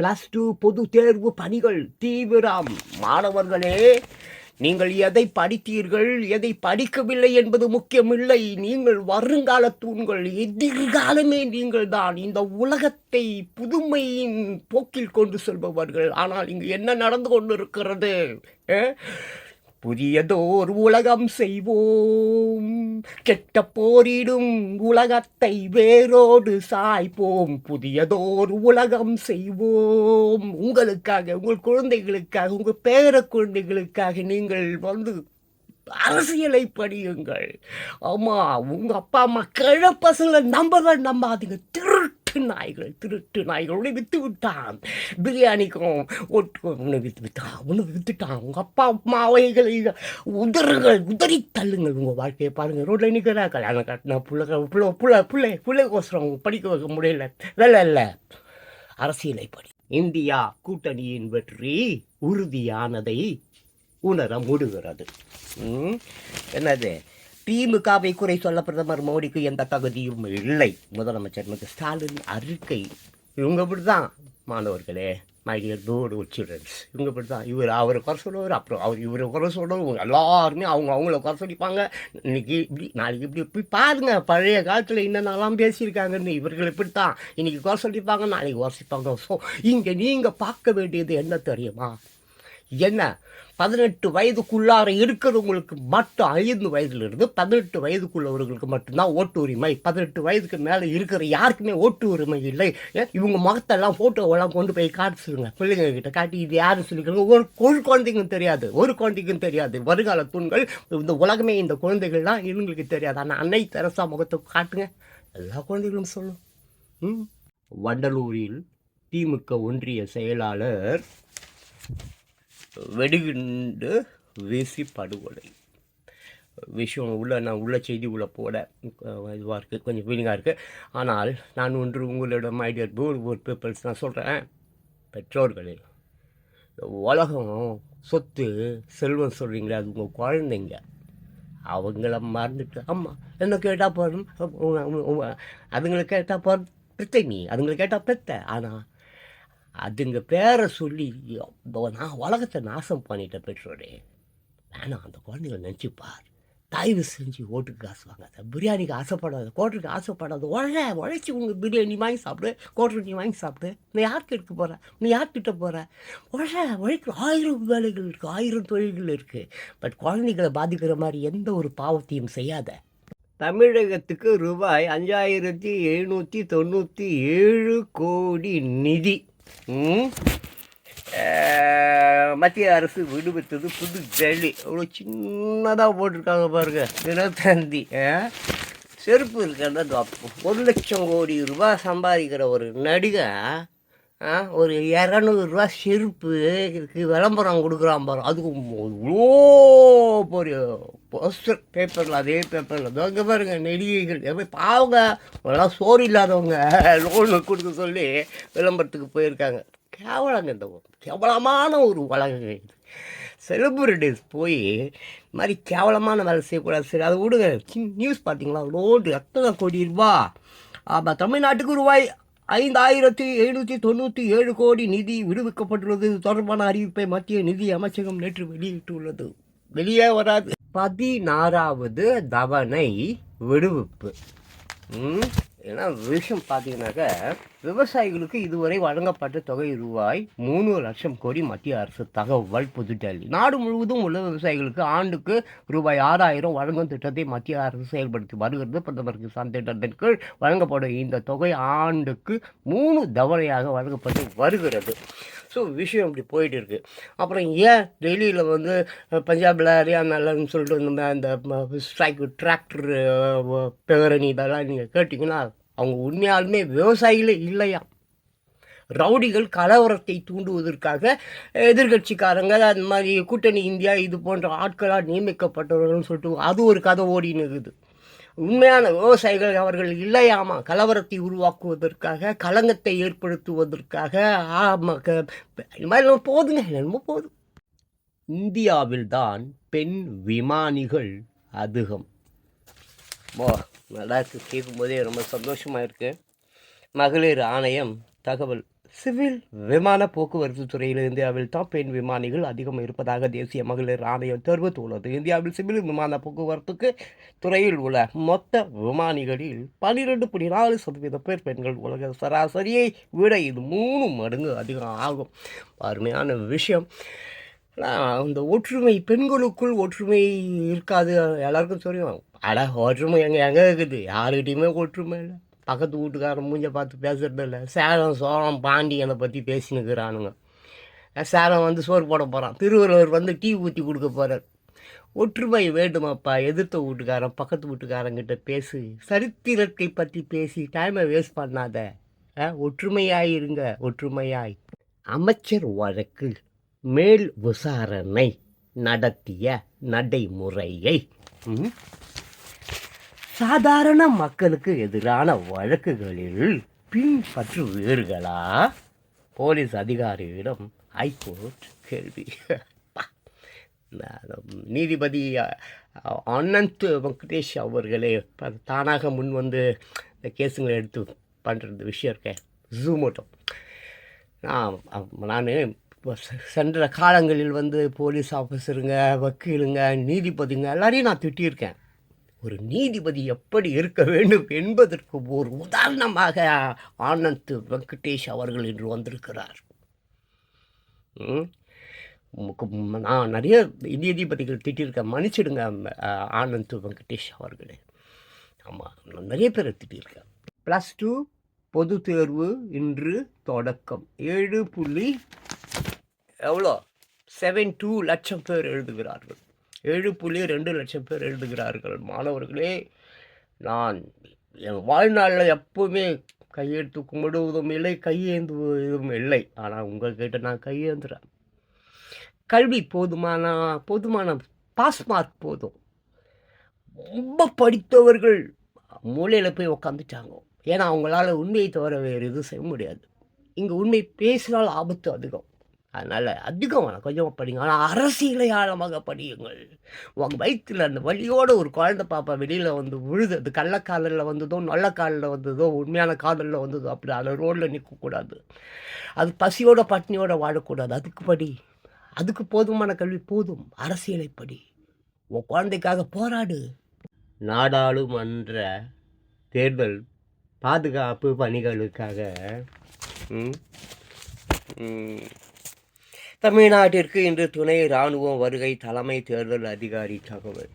Plus two பொது தேர்வு பணிகள் தீவிரம். மாணவர்களே நீங்கள் எதை படித்தீர்கள் எதை படிக்கவில்லை என்பது முக்கியமில்லை. நீங்கள் வருங்கால தூண்கள் எதிர்காலமே நீங்கள் தான் இந்த உலகத்தை புதுமையின் போக்கில் கொண்டு செல்பவர்கள். ஆனால் இங்கு என்ன நடந்து கொண்டிருக்கிறது? இருக்கிறது புதியதோர் உலகம் செய்வோம். கெட்ட போரிடும் உலகத்தை வேரோடு சாய்ப்போம். புதியதோர் உலகம் செய்வோம். உங்களுக்காக உங்கள் குழந்தைகளுக்காக உங்கள் பேர குழந்தைகளுக்காக நீங்கள் வந்து அரசியலை படியுங்கள். ஆமாம் உங்கள் அப்பா அம்மா கிழப்பசங்களை நம்பவே நம்பாதீங்க. திருட்டு நாய்கள் திருட்டு நாய்கள். உன்னை வித்து விட்டான். பிரியாணிக்கும் ஒட்டு உன்னை வித்து விட்டான் உன்னை வித்துட்டான். உங்க அப்பா அம்மா அவைகளை உதறுங்கள் உதறி தள்ளுங்கள் உங்க வாழ்க்கையை பாருங்க ரோட்ல நிற்கிறா கல்யாணம் கட்டின பிள்ளை புள்ள பிள்ளை பிள்ளை பிள்ளைக்கோசரம் படிக்க வைக்க முடியல. வேலை இல்லை. அரசியலை படி. இந்தியா கூட்டணியின் வெற்றி உறுதியானதை உணர முடுகிறது. என்னது? திமுகவை குறை சொல்ல பிரதமர் மோடிக்கு எந்த தகுதியும் இல்லை. முதலமைச்சர் மு ஸ்டாலின் அறிக்கை. இவங்க இப்படி தான் மாணவர்களே மைடியர் டியர் சில்ட்ரன்ஸ் இவங்க இப்படி தான் இவர் அவரை குறை சொல்லுவார் அப்புறம் அவர் இவரை குறை சொல்லுவார் எல்லாருமே அவங்க அவங்கள குறை சொல்லிப்பாங்க. இன்னைக்கு இப்படி நாளைக்கு இப்படி இப்படி பாருங்க. பழைய காலத்தில் என்னென்னலாம் பேசியிருக்காங்கன்னு இவர்கள் இப்படி தான் இன்னைக்கு குறை சொல்லிப்பாங்க நாளைக்கு குறைச்சிப்பாங்க ஸோ இங்கே நீங்கள் பார்க்க வேண்டியது என்ன தெரியுமா? என்ன? பதினெட்டு வயதுக்குள்ளார இருக்கிறவங்களுக்கு மட்டும் ஐந்து வயதுலேருந்து பதினெட்டு வயதுக்குள்ளவர்களுக்கு மட்டும்தான் ஓட்டு உரிமை. பதினெட்டு வயதுக்கு மேலே இருக்கிற யாருக்குமே ஓட்டு உரிமை இல்லை. இவங்க முகத்தெல்லாம் ஃபோட்டோவெல்லாம் கொண்டு போய் காட்டுச்சுங்க. பிள்ளைங்க கிட்ட காட்டி இது யாருன்னு சொல்லிக்கிறாங்க ஒரு ஒரு குழந்தைக்கும் தெரியாது. ஒரு குழந்தைக்கும் தெரியாது. வருங்கால தூண்கள் இந்த உலகமே இந்த குழந்தைகள்லாம் இவங்களுக்கு தெரியாது. ஆனால் அன்னை தெரசா முகத்தை காட்டுங்க. எல்லா குழந்தைகளும் சொல்லும். ம்? வண்டலூரில் திமுக ஒன்றிய செயலாளர் வெடிகுண்டு வீசி படுகொலை. விஷயம் உள்ள நான் உள்ள செய்தி உள்ள போட இதுவாக இருக்குது கொஞ்சம் ஃபீலிங்காக இருக்குது ஆனால் நான் ஒன்று உங்களிடம் ஐடியர் போர் போர் பீப்பிள்ஸ் நான் சொல்கிறேன் பெற்றோர்களில் உலகம் சொத்து செல்வம் சொல்கிறீங்களே அது உங்கள் குழந்தைங்க. அவங்கள மறந்துட்டு ஆமாம் என்ன கேட்டால் போதும் அதுங்களை கேட்டால் போதும் பெத்தை நீ அதுங்களை கேட்டால் பெத்த. ஆனால் அதுங்க பேரை சொல்லி நான் உலகத்தை நாசம் பண்ணிட்டேன் பெற்றோரே. வேணாம் அந்த குழந்தைகளை நினச்சிப்பார். தயவு செஞ்சு ஓட்டுக்கு காசு வாங்காத. பிரியாணிக்கு ஆசைப்படாத கோட்டருக்கு ஆசைப்படாத உழ உழைச்சி உங்கள் பிரியாணி வாங்கி சாப்பிடு கோட்டருக்கு நீ வாங்கி சாப்பிடு. நீ யாருக்கு எடுக்க போகிற நீ யார்கிட்ட போகிற உழ உழைக்கிற ஆயிரம் வேலைகள் இருக்குது ஆயிரம் தொழில்கள் இருக்குது பட் குழந்தைகளை பாதிக்கிற மாதிரி எந்த ஒரு பாவத்தையும் செய்யாத. தமிழகத்துக்கு ரூபாய் அஞ்சாயிரத்தி எழுநூற்றி தொண்ணூற்றி ஏழு கோடி நிதி. மத்திய அரசு விடுவித்தது புது டெல்லி அவ்வளோ சின்னதாக போட்டிருக்காங்க பாருங்க. தினத்தந்தி செருப்பு இருக்கிறத ஒரு லட்சம் கோடி ரூபாய் சம்பாதிக்கிற ஒரு நடிகை ஒரு இரநூறுவா செருப்புக்கு விளம்பரம் கொடுக்குறான் பாரு. அதுக்கு இவ்வளோ பெரிய போஸ்டர் பேப்பரில் அதே பேப்பரில் தோங்க பாருங்க நெடிகைகள். எப்படி பாவங்க அவங்களாம் சோறு இல்லாதவங்க. லோனு கொடுக்க சொல்லி விளம்பரத்துக்கு போயிருக்காங்க. கேவலங்க இந்த கேவலமான ஒரு உலகம் இது. செலிபிரிட்டிஸ் போய் இந்த மாதிரி கேவலமான வேலை செய்யக்கூடாது. சரி அதை விடுங்க. நியூஸ் பார்த்தீங்களா? ரோடு எத்தனை கோடி ரூபா? ஆமாம் தமிழ்நாட்டுக்கு ரூபாய் ஐந்தாயிரத்தி எழுநூற்றி தொண்ணூற்றி ஏழு கோடி நிதி விடுவிக்கப்பட்டுள்ளது. தொடர்பான அறிவிப்பை மத்திய நிதி அமைச்சகம் நேற்று வெளியிட்டுள்ளது. வெளியே வராது. பதினாறாவது தவணை விடுவிப்பு. ம், ஏன்னா விஷயம் பார்த்தீங்கன்னாக்க விவசாயிகளுக்கு இதுவரை வழங்கப்பட்ட தொகை ரூபாய் மூணு லட்சம் கோடி மத்திய அரசு தகவல் புதுடெல்லி. நாடு முழுவதும் உள்ள விவசாயிகளுக்கு ஆண்டுக்கு ரூபாய் ஆறாயிரம் வழங்கும் திட்டத்தை மத்திய அரசு செயல்படுத்தி வருகிறது. பிரதமர் கிசான் திட்டத்தின் கீழ் வழங்கப்படும் இந்த தொகை ஆண்டுக்கு மூணு தவணையாக வழங்கப்பட்டு வருகிறது. ஸோ விஷயம் இப்படி போயிட்டு இருக்கு அப்புறம் ஏன் டெல்லியில் வந்து பஞ்சாபில் ஹரியானாலன்னு சொல்லிட்டு இந்த மா- இந்த ஸ்ட்ரைக் டிராக்டர் பேரணி இதெல்லாம் நீங்கள் கேட்டிங்கன்னா அவங்க உண்மையாலுமே விவசாயிகளே இல்லையா? ரவுடிகள் கலவரத்தை தூண்டுவதற்காக எதிர்கட்சிக்காரங்க அந்த மாதிரி கூட்டணி இந்தியா இது போன்ற ஆட்களால் நியமிக்கப்பட்டவர்கள்னு சொல்லிட்டு அது ஒரு கதை ஓடின்னு இருக்குது. உண்மையான விவசாயிகள் அவர்கள் இல்லையாமா? கலவரத்தை உருவாக்குவதற்காக களங்கத்தை ஏற்படுத்துவதற்காக ஆமா, க- மாதிரி போதுங்க என்னமோ போதும். இந்தியாவில்தான் பெண் விமானிகள் அதிகம். வா நல்லா இருக்குது கேட்கும்போதே ரொம்ப சந்தோஷமாக இருக்குது மகளிர் ஆணையம் தகவல். சிவில். விமான போக்குவரத்து துறையில் இந்தியாவில் டாப் பெண் விமானிகள் அதிகம் இருப்பதாக தேசிய மகளிர் ஆணையம் தெரிவித்துள்ளது. இந்தியாவில் சிவில் விமான போக்குவரத்துக்கு துறையில் உள்ள மொத்த விமானிகளில் பன்னிரெண்டு புள்ளி நாலு சதவீத பேர் பெண்கள். உலக சராசரியை விட இது மூணு மடங்கு அதிகம் ஆகும். அருமையான விஷயம். ஆனால் இந்த ஒற்றுமை பெண்களுக்குள் ஒற்றுமை இருக்காது. எல்லாருக்கும் தெரியும். அட ஒற்றுமை எங்கே எங்கே இருக்குது? யாருக்கிட்டையுமே ஒற்றுமை இல்லை. பக்கத்து வீட்டுக்காரன் மூஞ்ச பார்த்து பேசுறது இல்லை. சேலம் சோழம் பாண்டியனை பற்றி பேசினுக்கிறானுங்க. சேலம் வந்து சோறு போட போகிறான் திருவள்ளுவர் வந்து டீ ஊற்றி கொடுக்க போகிறார் ஒற்றுமை வேண்டுமாப்பா? எதிர்த்த வீட்டுக்காரன் பக்கத்து வீட்டுக்காரங்கிட்ட பேசு. சரித்திரத்தை பற்றி பேசி டைமை வேஸ்ட் பண்ணாத. அஹ், ஒற்றுமையாய் இருங்க ஒற்றுமையாய். அமைச்சர் வழக்கு மேல் விசாரணை நடத்திய நடைமுறையை சாதாரண மக்களுக்கு எதிரான வழக்குகளில் பின்பற்றுவீர்களா போலீஸ் அதிகாரியிடம் ஹைகோர்ட் கேள்வி. நீதிபதி அனந்த் வெங்கடேஷ் அவர்களே தானாக முன் வந்து இந்த கேஸுங்களை எடுத்து பண்ணுறது விஷயம் இருக்கேன் ஜூமோட்டோ நான் நான் சென்ற காலங்களில் வந்து போலீஸ் ஆஃபீஸருங்க வக்கீலுங்க நீதிபதிங்க எல்லாரையும் நான் திட்டியிருக்கேன். ஒரு நீதிபதி எப்படி இருக்க வேண்டும் என்பதற்கு ஒரு உதாரணமாக ஆனந்த் வெங்கடேஷ் அவர்கள் இன்று வந்திருக்கிறார். ம். நான் நிறைய நீதிபதிகள் திட்டிருக்கேன். மன்னிச்சிடுங்க ஆனந்த் வெங்கடேஷ் அவர்களே. ஆமாம் நான் நிறைய பேரை திட்டியிருக்கேன் ப்ளஸ் டூ பொது தேர்வு இன்று தொடக்கம். ஏழு புள்ளி எவ்வளோ? செவன் டூ லட்சம் பேர் எழுதுகிறார்கள். ஏழு புள்ளி ரெண்டு லட்சம் பேர் எழுதுகிறார்கள். மாணவர்களே நான் என் வாழ்நாளில் எப்போவுமே கையெழுத்து கும்பிடுவதும் இல்லை கையேந்துவதும் இல்லை. ஆனால் உங்கள்கிட்ட நான் கையேந்துறேன். கல்வி போதுமான போதுமான பாஸ் மார்க் போதும். ரொம்ப படித்தவர்கள் மூலையில் போய் உக்காந்துட்டாங்க. ஏன்னா அவங்களால உண்மையை தவிர வேறு எதுவும் செய்ய முடியாது. இங்கே உண்மை பேசினால் ஆபத்து அதிகம். அதனால் அதிகம் வேணாம் கொஞ்சமாக படிங்க. ஆனால் அரசியலை ஆழமாக படியுங்கள். உங்கள் வயிற்றில் அந்த வழியோடு ஒரு குழந்தை பாப்பா வெளியில் வந்து விழுது. அது கள்ளக்காதலில் வந்ததோ நல்ல காலில் வந்ததோ உண்மையான காதலில் வந்ததோ அப்படி அதை ரோட்டில் நிற்கக்கூடாது. அது பசியோட பட்னியோட வாழக்கூடாது. அதுக்கு படி. அதுக்கு போதுமான கல்வி போதும். அரசியலை படி. உன் குழந்தைக்காக போராடு. நாடாளுமன்ற தேர்தல் பாதுகாப்பு பணிகளுக்காக ம், ம், தமிழ்நாட்டிற்கு இன்று துணை இராணுவம் வருகை தலைமை தேர்தல் அதிகாரி தகவல்.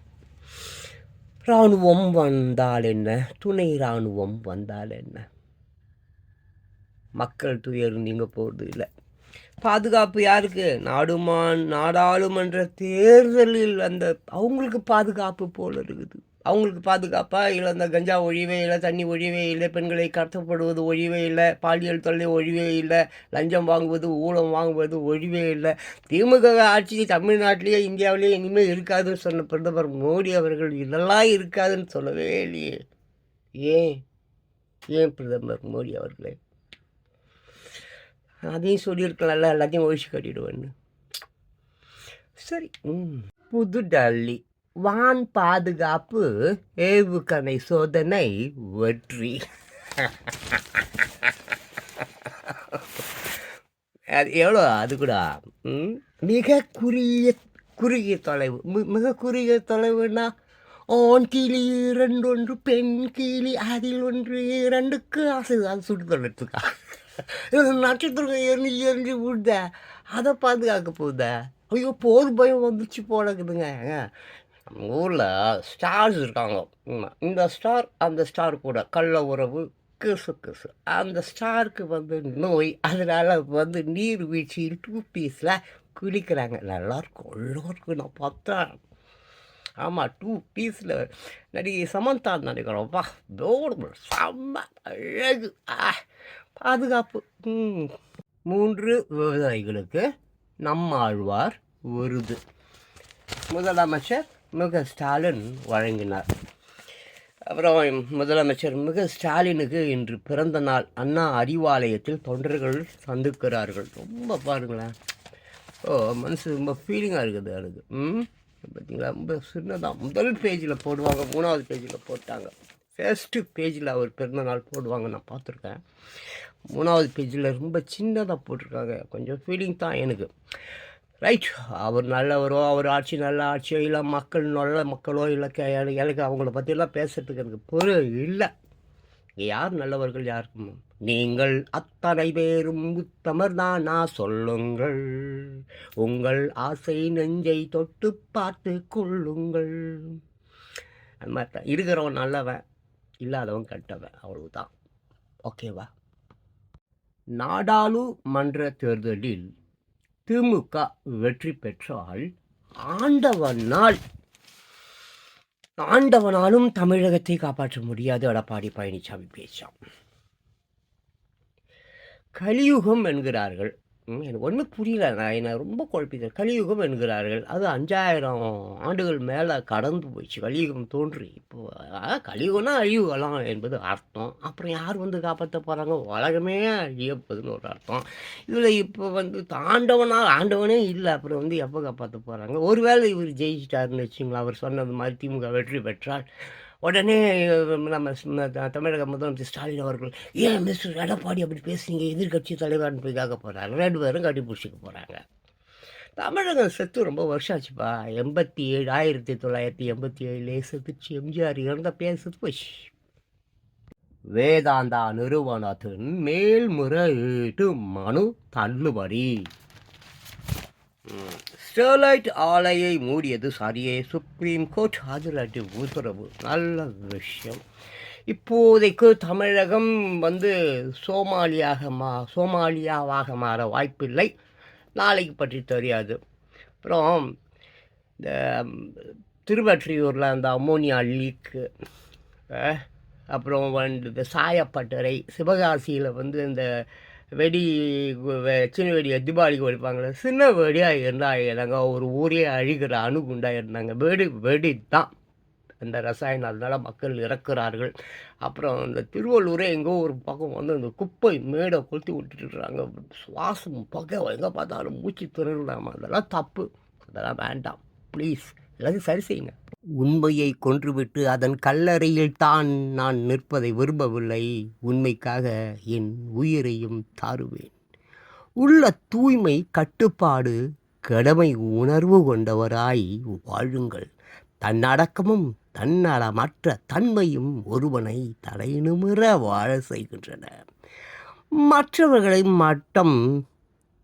இராணுவம் வந்தால் என்ன? துணை இராணுவம் வந்தால் என்ன? மக்கள் துயர் நீங்க போகிறது இல்லை. பாதுகாப்பு யாருக்கு? நாடுமான் நாடாளுமன்ற தேர்தலில் அந்த அவங்களுக்கு பாதுகாப்பு போல இருக்குது. அவங்களுக்கு பாதுகாப்பாக இல்லை அந்த கஞ்சா ஒழிவே இல்லை தண்ணி ஒழிவே இல்லை பெண்களை கடத்தப்படுவது ஒழிவே இல்லை பாலியல் தொல்லை ஒழிவே இல்லை லஞ்சம் வாங்குவது ஊழம் வாங்குவது ஒழிவே இல்லை. திமுக ஆட்சி தமிழ்நாட்டிலேயே இந்தியாவிலேயே இனிமேல் இருக்காதுன்னு சொன்ன பிரதமர் மோடி அவர்கள் இதெல்லாம் இருக்காதுன்னு சொல்லவே இல்லையே. ஏன்? ஏன் பிரதமர் மோடி அவர்களே? அதையும் சொல்லியிருக்கலாம்ல எல்லாத்தையும் ஒழிச்சு கட்டிடுவேன்னு. சரி ம். புது டல்லி. வான் பாதுகாப்பு ஏவுகணை சோதனை வெற்றி. அது எவ்வளோ? அது கூட ம், மிக குறுகிய குறுகிய தொலைவு. மிக குறுகிய தொலைவுனா ஆண் கிளி இரண்டு ஒன்று பெண் கிளி அதில் ஒன்று இரண்டுக்கு ஆசை அது சுட்டு தொலைத்துக்கா நட்சத்திரம் எரிஞ்சு எரிஞ்சு விடுத அதை பாதுகாக்க போகுத. ஐயோ போர் பயம் வந்துச்சு போலக்குதுங்க நம்ம ஊரில் ஸ்டார்ஸ் இருக்காங்க. இந்த ஸ்டார் அந்த ஸ்டார் கூட கள்ள உறவு கிசு கிசு. அந்த ஸ்டாருக்கு வந்து நோய் அதனால் வந்து நீர்வீழ்ச்சியில் டூ பீஸில் குளிக்கிறாங்க. நல்லாயிருக்கும் எல்லோருக்கும் நான் பார்த்தேன். ஆமாம் டூ பீஸில் நடிகை சமந்தா நினைக்கிறோம்ப்பா தோடு செம்ம அழகு. ஆ பாதுகாப்பு. மூன்று விவசாயிகளுக்கு நம்மாழ்வார் விருது முதலமைச்சர் முக ஸ்டாலின் வழங்கினார். அப்புறம் முதலமைச்சர் மிக ஸ்டாலினுக்கு இன்று பிறந்த நாள். அண்ணா அறிவாலயத்தில் தொண்டர்கள் சந்திக்கிறார்கள். ரொம்ப பாருங்களேன். ஓ மனசு ரொம்ப ஃபீலிங்காக இருக்குது எனக்கு. ம்? பார்த்தீங்களா? ரொம்ப சின்னதாக முதல் பேஜில் போடுவாங்க மூணாவது பேஜில் போட்டாங்க. ஃபர்ஸ்ட்டு பேஜில் அவர் பிறந்த நாள் போடுவாங்க நான் பார்த்துருக்கேன். மூணாவது பேஜில் ரொம்ப சின்னதாக போட்டிருக்காங்க. கொஞ்சம் ஃபீலிங் தான் எனக்கு. ரைட் அவர் நல்லவரோ அவர் ஆட்சி நல்ல ஆட்சியோ இல்லை மக்கள் நல்ல மக்களோ இல்லை கே எனக்கு அவங்கள பற்றிலாம் பேசுறதுக்கு எனக்கு பொருள் இல்லை. யார் நல்லவர்கள் யாருக்கும்? நீங்கள் அத்தனை பேரும் உத்தமர் தானா? சொல்லுங்கள். உங்கள் ஆசை நெஞ்சை தொட்டு பார்த்து கொள்ளுங்கள். அந்த மாதிரி தான். இருக்கிறவன் நல்லவன் இல்லாதவன் கெட்டவன். அவ்வளவுதான். ஓகேவா நாடாளுமன்ற தேர்தலில் திமுக வெற்றி பெற்றால் ஆண்டவனால் ஆண்டவனாலும் தமிழகத்தை காப்பாற்ற முடியாது. எடப்பாடி பழனிசாமி பேச்சாம். கலியுகம் என்கிறார்கள். எனக்கு ஒன்றும் புரியல. நான் என்ன ரொம்ப குழப்பிது கலியுகம் என்கிறார்கள். அது அஞ்சாயிரம் ஆண்டுகள் மேலே கடந்து போயிடுச்சு. கலியுகம் தோன்றி. இப்போ கலியுகம்னா அழிவுகலாம் என்பது அர்த்தம். அப்புறம் யார் வந்து காப்பாற்ற போகிறாங்க உலகமே அழியப்போகுதுன்னு ஒரு அர்த்தம். இதில் இப்போ வந்து தாண்டவனால் ஆண்டவனே இல்லை. அப்புறம் வந்து எப்போ காப்பாற்ற போகிறாங்க ஒருவேளை இவர் ஜெயிச்சிட்டாருன்னு வச்சுங்களா அவர் சொன்னது மாதிரி திமுக வெற்றி பெற்றால். உடனே நம்ம த- தமிழக முதலமைச்சர் ஸ்டாலின் அவர்கள் ஏன் மிஸ்டர் எடப்பாடி அப்படி பேசுனீங்க எதிர்க்கட்சி தலைவர்னு போய் கேட்க போகிறாங்க ரெண்டு பேரும் கட்டி பிடிச்சிக்க போகிறாங்க தமிழகம் செத்து ரொம்ப வருஷம் ஆச்சுப்பா எண்பத்தி ஏழு ஆயிரத்தி தொள்ளாயிரத்தி எண்பத்தி ஏழுலே செத்துச்சு எம்ஜிஆர். இறந்த பேர் போச்சு. வேதாந்தா நிறுவனத்தின் மேல்முறையீட்டு மனு தள்ளுபடி. ஸ்டெர்லைட் ஆலையை மூடியது சரியே. சுப்ரீம் கோர்ட் அதிரடி உத்தரவு நல்ல விஷயம். இப்போதைக்கு தமிழகம் வந்து சோமாலியாக மா சோமாலியாவாக மாற வாய்ப்பில்லை. நாளைக்கு பற்றி தெரியாது. அப்புறம் இந்த திருவற்றியூரில் அந்த அம்மோனியா லீக்கு அப்புறம் வந்து இந்த சாயப்பட்டறை சிவகாசியில் வந்து இந்த வெடி சின்ன வெடியை தீபாவளிக்கு வெடிப்பாங்களே சின்ன வெடியாக இருந்தால் இருந்தாங்க ஒரு ஊரே அழிகிற அணுகுண்டாக இருந்தாங்க. வெடி வெடி தான் அந்த ரசாயனம் அதனால் மக்கள் இறக்குறார்கள். அப்புறம் இந்த திருவள்ளூரே எங்கோ ஒரு பக்கம் வந்து இந்த குப்பை மேடை கொளுத்தி விட்டுட்டுறாங்க சுவாசம் பக்கம் எங்கே பார்த்தாலும் மூச்சு திணறலாமா அதெல்லாம் தப்பு. அதெல்லாம் வேண்டாம். ப்ளீஸ் எல்லாத்தையும் சரி செய்யுங்க. உண்மையை கொன்றுவிட்டு அதன் கல்லறையில் தான் நான் நிற்பதை விரும்பவில்லை. உண்மைக்காக என் உயிரையும் தாருவேன். உள்ள தூய்மை கட்டுப்பாடு கடமை உணர்வு கொண்டவராய் வாழுங்கள். தன்னடக்கமும் தன்னலமற்ற தன்மையும் ஒருவனை தலைநிமிர வாழ செய்கின்றன. மற்றவர்களை மட்டம்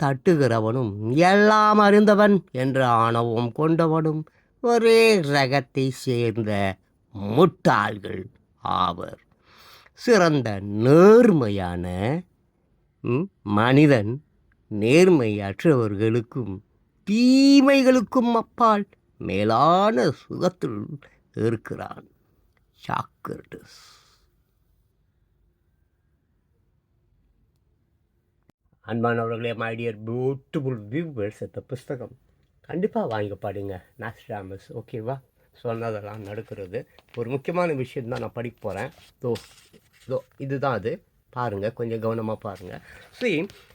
தட்டுகிறவனும் எல்லாம் அறிந்தவன் என்ற ஆணவம் கொண்டவனும் ஒரே ரகத்தை சேர்ந்த முட்டாள்கள் ஆவர். சிறந்த நேர்மையான மனிதன் நேர்மையற்றவர்களுக்கும் தீமைகளுக்கும் அப்பால் மேலான சுகத்தில் இருக்கிறான் சாக்கர்டஸ் அன்பானவர்களே மைடியர் பியூட்டிஃபுல் வியூவர்ஸ் இந்த புஸ்தகம் கண்டிப்பாக வாங்கி பாடுங்க. நாஸ்டாமஸ் ஓகேவா சொன்னதெல்லாம் நடக்கிறது. ஒரு முக்கியமான விஷயம் தான் நான் படிக்க போகிறேன் தோ இதோ இதுதான் அது. பாருங்கள் கொஞ்சம் கவனமாக பாருங்கள் ஸோ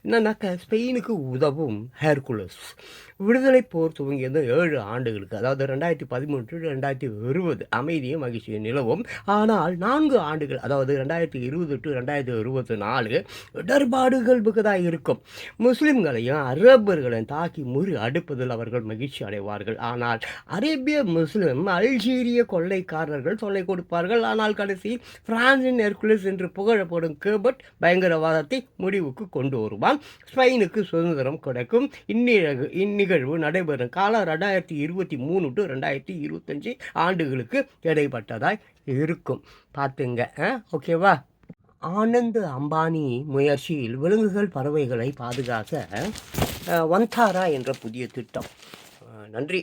என்னன்னாக்கா ஸ்பெயினுக்கு உதவும் ஹேர்குலஸ். விடுதலை போர் துவங்கியது ஏழு ஆண்டுகளுக்கு அதாவது ரெண்டாயிரத்தி பதிமூன்று ரெண்டாயிரத்தி இருபது. அமைதியும் மகிழ்ச்சியும் நிலவும். ஆனால் நான்கு ஆண்டுகள் அதாவது ரெண்டாயிரத்தி இருபது டு ரெண்டாயிரத்தி இருபத்தி நாலு இடர்பாடுகள் மிகுதாக இருக்கும். முஸ்லிம்களையும் அரபர்களையும் தாக்கி முறி அடுப்பதில் அவர்கள் மகிழ்ச்சி அடைவார்கள். ஆனால் அரேபிய முஸ்லிம் அல்ஜீரிய கொள்ளைக்காரர்கள் தொல்லை கொடுப்பார்கள். ஆனால் கடைசி பிரான்சின் ஹெர்குலஸ் என்று புகழப்படும் கேபர்ட் பயங்கரவாதத்தை முடிவுக்கு கொண்டு வருவான். ஸ்பெயினுக்கு சுதந்திரம் கிடைக்கும். இந்நிகழ்வு இந்நிகழ்வு நடைபெறும் காலம் ரெண்டாயிரத்தி இருபத்தி மூணு டு ரெண்டாயிரத்தி இருபத்தஞ்சி ஆண்டுகளுக்கு இடைப்பட்டதாய் இருக்கும். பார்த்துங்க ஓகேவா? ஆனந்த் அம்பானி முயற்சியில் விலங்குகள் பறவைகளை பாதுகாக்க வந்தாரா என்ற புதிய திட்டம். நன்றி.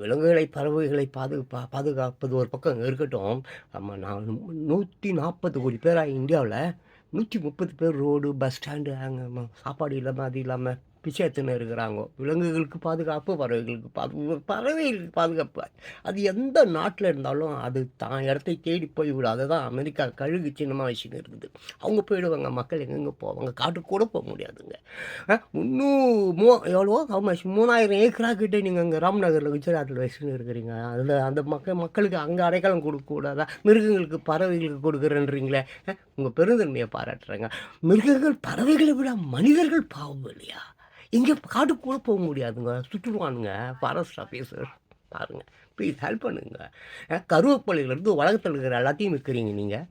விலங்குகளை பறவைகளை பாது பா பாதுகாப்பது ஒரு பக்கம் இருக்கட்டும். நம்ம நான் நூற்றி நாற்பது கோடி பேராக இந்தியாவில் நூற்றி முப்பது பேர் ரோடு பஸ் ஸ்டாண்டு அங்கே சாப்பாடு இல்லாமல் அது இல்லாமல் பிச்சை இருக்கிறாங்கோ. இருக்கிறாங்க விலங்குகளுக்கு பாதுகாப்பு பறவைகளுக்கு பாதுகாப்பு பறவைகளுக்கு பாதுகாப்பு. அது எந்த நாட்டில் இருந்தாலும் அது தான் இடத்தை தேடி போய்விடும். அதை தான் அமெரிக்கா கழுகு சின்னமாக வச்சுன்னு இருக்குது அவங்க போயிடுவாங்க. மக்கள் எங்கெங்கே போவாங்க? காட்டுக்கு கூட போக முடியாதுங்க. இன்னும் முந்நூறு மூ எவ்வளோ கமர்ஸ் மூணாயிரம் ஏக்கரா நீங்கள் அங்கே ராம்நகரில் குஜராத்தில் வச்சுன்னு இருக்கிறீங்க. அதில் அந்த மக்கள் மக்களுக்கு அங்கே அடைக்கலம் கொடுக்கக்கூடாதா மிருகங்களுக்கு பறவைகளுக்கு கொடுக்குறேன்றீங்களே. உங்கள் பெருந்தன்மையை பாராட்டுறேங்க. மிருகங்கள் பறவைகளை விட மனிதர்கள் பாவம் இல்லையா? இங்கே காட்டுக்குள்ளே கூட போக முடியாதுங்க. சுற்றுவானுங்க ஃபாரஸ்ட் ஆஃபீஸர் பாருங்கள் ப்ளீஸ் ஹெல்ப் பண்ணுங்க. அஹ், உலகத்தில் இருக்கிற எல்லாத்தையும் விற்கிறீங்க நீங்கள்